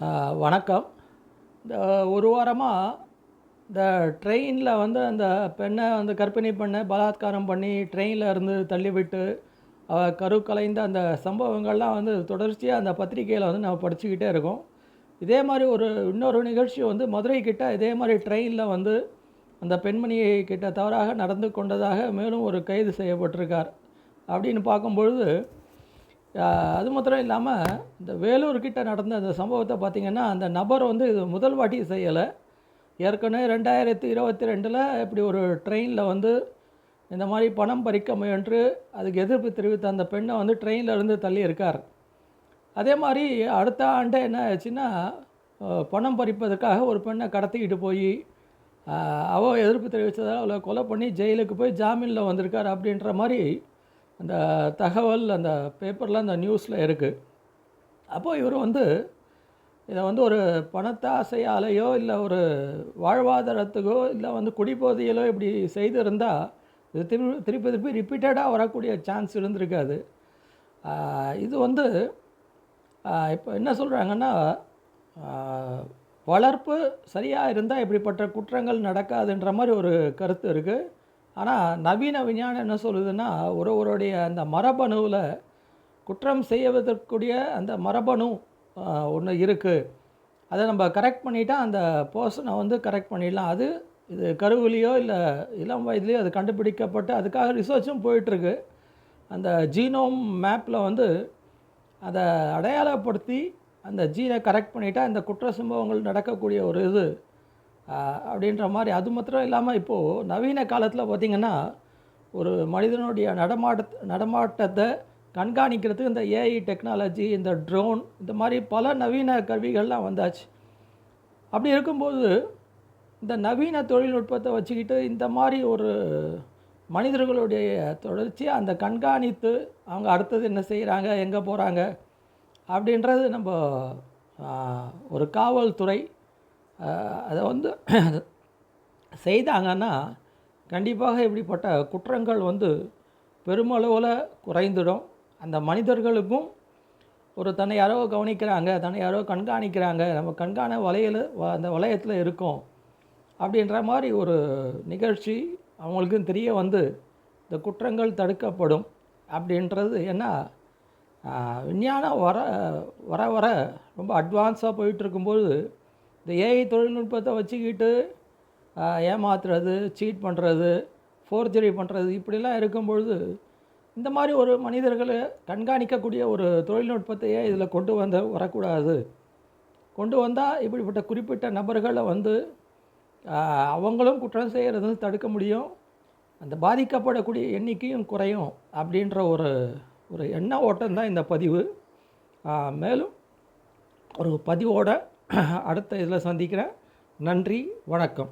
வணக்கம். இந்த ஒரு வாரமாக இந்த ட்ரெயினில் வந்து அந்த பெண்ணை வந்து கர்ப்பிணி பெண்ணை பலாத்காரம் பண்ணி ட்ரெயினில் இருந்து தள்ளிவிட்டு அவ கரு கலைந்த அந்த சம்பவங்கள்லாம் வந்து தொடர்ச்சியாக அந்த பத்திரிக்கையில் வந்து நம்ம படிச்சுக்கிட்டே இருக்கோம். இதே மாதிரி ஒரு இன்னொரு நிகழ்ச்சி வந்து மதுரை கிட்ட இதே மாதிரி ட்ரெயினில் வந்து அந்த பெண்மணியை கிட்ட தவறாக நடந்து கொண்டதாக மேலும் ஒரு கைது செய்யப்பட்டிருக்கார். அப்படின்னு பார்க்கும்பொழுது அது மாத்திரம் இல்லாமல் இந்த வேலூர்கிட்ட நடந்த அந்த சம்பவத்தை பார்த்திங்கன்னா அந்த நபர் வந்து இது முதல் வாட்டி செய்யலை. ஏற்கனவே ரெண்டாயிரத்தி இருபத்தி ரெண்டில் இப்படி ஒரு ட்ரெயினில் வந்து இந்த மாதிரி பணம் பறிக்க முயன்று அதுக்கு எதிர்ப்பு தெரிவித்த அந்த பெண்ணை வந்து ட்ரெயினில் இருந்து தள்ளியிருக்கார் அதே மாதிரி அடுத்த ஆண்டே என்ன ஆச்சுன்னா பணம் பறிப்பதற்காக ஒரு பெண்ணை கடத்திக்கிட்டு போய் அவ எதிர்ப்பு தெரிவித்ததால் அவளை கொலை பண்ணி ஜெயிலுக்கு போய் ஜாமீனில் வந்திருக்கார் அப்படின்ற மாதிரி அந்த தகவல் அந்த பேப்பரில் அந்த நியூஸில் இருக்குது அப்போது இவர் வந்து இதை வந்து ஒரு பணத்தாசையாலேயோ இல்லை ஒரு வாழ்வாதாரத்துக்கோ இல்லை வந்து குடிபோதையிலோ இப்படி செய்திருந்தால் இது திருப்பி திருப்பி திருப்பி ரிப்பீட்டடாக வரக்கூடிய சான்ஸ் இருந்திருக்காது. இது வந்து இப்போ என்ன சொல்கிறாங்கன்னா வளர்ப்பு சரியாக இருந்தால் இப்படிப்பட்ட குற்றங்கள் நடக்காதுன்ற மாதிரி ஒரு கருத்து இருக்குது ஆனால் நவீன விஞ்ஞானம் என்ன சொல்லுதுன்னா ஒருவருடைய அந்த மரபணுவில் குற்றம் செய்வதற்குரிய அந்த மரபணு ஒன்று இருக்குது அதை நம்ம கரெக்ட் பண்ணிட்டால் அந்த பர்சனை வந்து கரெக்ட் பண்ணிடலாம். அது இது கருவிலையோ இல்லை இளம் வயதுலேயோ அது கண்டுபிடிக்கப்பட்டு அதுக்காக ரிசர்ச்சும் போயிட்டுருக்கு. அந்த ஜீனோம் மேப்பில் வந்து அதை அடையாளப்படுத்தி அந்த ஜீனை கரெக்ட் பண்ணிட்டால் இந்த குற்ற சம்பவங்கள் நடக்கக்கூடிய ஒரு இது. அப்படின்ற மாதிரி அது மாத்திரம் இல்லாமல் இப்போது நவீன காலத்தில் பார்த்திங்கன்னா ஒரு மனிதனுடைய நடமாட்ட நடமாட்டத்தை கண்காணிக்கிறதுக்கு இந்த ஏஐ டெக்னாலஜி இந்த ட்ரோன் இந்த மாதிரி பல நவீன கருவிகள்லாம் வந்தாச்சு. அப்படி இருக்கும்போது இந்த நவீன தொழில்நுட்பத்தை வச்சுக்கிட்டு இந்த மாதிரி ஒரு மனிதர்களுடைய தொடர்ச்சியாக அந்த கண்காணித்து அவங்க அடுத்தது என்ன செய்கிறாங்க எங்கே போகிறாங்க அப்படின்றது நம்ம ஒரு காவல்துறை அதை வந்து செய்தாங்கன்னா கண்டிப்பாக இப்படிப்பட்ட குற்றங்கள் வந்து பெருமளவில் குறைந்துடும். அந்த மனிதர்களுக்கும் ஒரு தன்னை யாரோ கவனிக்கிறாங்க தன்னை யாரோ கண்காணிக்கிறாங்க நம்ம கண்காண வலையில் வ- அந்த வளையத்தில் இருக்கோம் அப்படின்ற மாதிரி ஒரு நிகழ்ச்சி அவங்களுக்கும் தெரிய வந்து இந்த குற்றங்கள் தடுக்கப்படும் அப்படின்றது என்ன? விஞ்ஞானம் வர வர வர ரொம்ப அட்வான்ஸாக போயிட்டு இருக்கும்போது இந்த ஏஐ தொழில்நுட்பத்தை வச்சுக்கிட்டு ஏமாத்துறது சீட் பண்ணுறது ஃபோர்ஜரி பண்ணுறது இப்படிலாம் இருக்கும்பொழுது இந்த மாதிரி ஒரு மனிதர்களை கண்காணிக்கக்கூடிய ஒரு தொழில்நுட்பத்தையே இதில் கொண்டு வந்த வரக்கூடாது. கொண்டு வந்தால் இப்படிப்பட்ட குறிப்பிட்ட நபர்களை வந்து அவங்களும் குற்றம் செய்கிறது தடுக்க முடியும். அந்த பாதிக்கப்படக்கூடிய எண்ணிக்கையும் குறையும் அப்படின்ற ஒரு ஒரு எண்ண ஓட்டம் தான் இந்த பதிவு. மேலும் ஒரு பதிவோட அடுத்த இதில் சந்திக்கிறேன். நன்றி வணக்கம்.